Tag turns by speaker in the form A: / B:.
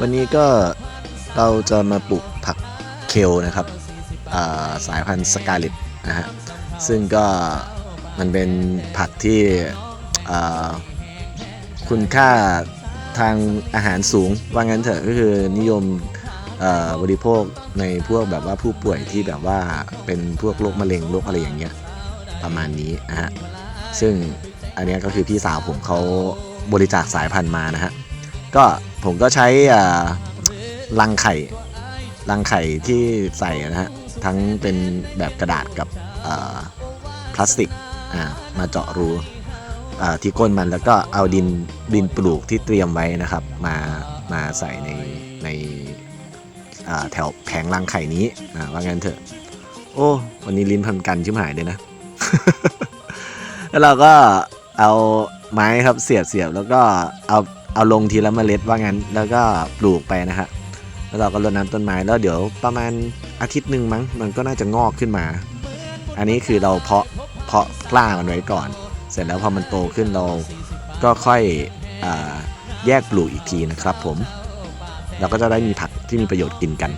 A: วันนี้ก็เราจะมาปลูกผักเคลนะครับาสายพันธุ์สกาเลตนะฮะซึ่งก็มันเป็นผักที่คุณค่าทางอาหารสูงว่างั้นเถอะก็คือนิยมบริโภคในพวกแบบว่าผู้ป่วยที่แบบว่าเป็นพวกโรคมะเร็งโรคอะไรอย่างเงี้ยประมาณนี้นะฮะซึ่งอันนี้ก็คือพี่สาวผมเขาบริจาคสายพันธุ์มานะฮะ ก็ผมก็ใช้อ่ารังไข่รังไข่ที่ใส่นะฮะ ทั้งเป็นแบบกระดาษกับพลาสติกมาเจาะรูที่ก้นมันแล้วก็เอาดินดินปลูกที่เตรียมไว้นะครับ มามาใส่ในในแถวแผงรังไข่นี้ว่างั้นเถอะ โอ้วันนี้ลิ้นพันกันชิบหายเลยนะ แล้วเราก็เอาไม้ครับเสียบเสียบแล้วก็เอา เอาลงทีละเมล็ดว่างั้น แล้วก็ปลูกไปนะฮะแล้วเราก็รดน้ำต้นไม้แล้วเดี๋ยวประมาณอาทิตย์หนึ่งมั้งมันก็น่าจะงอกขึ้นมา อันนี้คือเราเพาะเพาะกล้ามันไว้ก่อน เสร็จแล้วพอมันโตขึ้นเราก็ค่อยอแยกปลูกอีกทีนะครับผม เราก็จะได้มีผักที่มีประโยชน์กินกัน